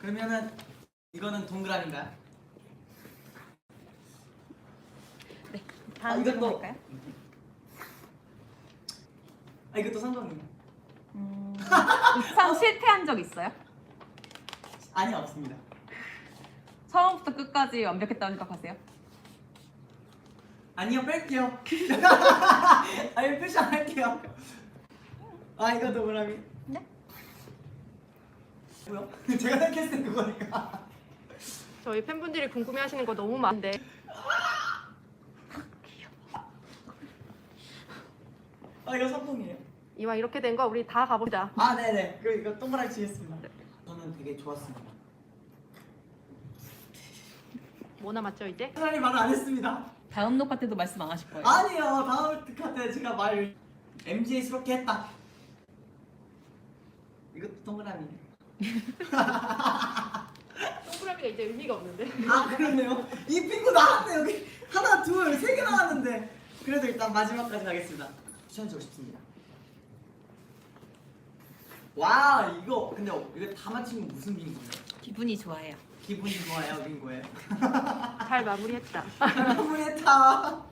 그러면은 이거는 동그라미인가요? 네. 아, 다음 이것도- 질문 할까요? 아 이것도 상관이에요. 음, 입상 실패한 적 있어요? 아니 없습니다. 처음부터 끝까지 완벽했다고 생각하세요? 아니요 뺄게요. 아니 패션 할게요. 아 이거 동그라미. 네. 뭐야? 제가 생각했을 때 그거니까. 저희 팬분들이 궁금해하시는 거 너무 많은데 아 이거 선풍이에요. 이왕 이렇게 된 거 우리 다 가보자. 아 네네. 그 이거 동그라미 치겠습니다. 저는 되게 좋았습니다. 뭐 남았죠 이제? 차라리 말을 안 했습니다. 다음 녹화 때도 말씀 안 하실 거예요? 아니요 다음 특한테 제가 말 MG스럽게 했다. 이것도 동그라미. 동그라미가 이제 의미가 없는데. 아 그러네요. 이 핑구 나왔네 여기 하나 둘 세 개 나왔는데 그래도 일단 마지막까지 가겠습니다. 추천해주고 싶습니다. 와 이거 근데 이거 다 맞힌 건 무슨 빙고예요? 기분이 좋아요. 기분이 좋아요 빙고예요. 잘 마무리했다. 너무했다.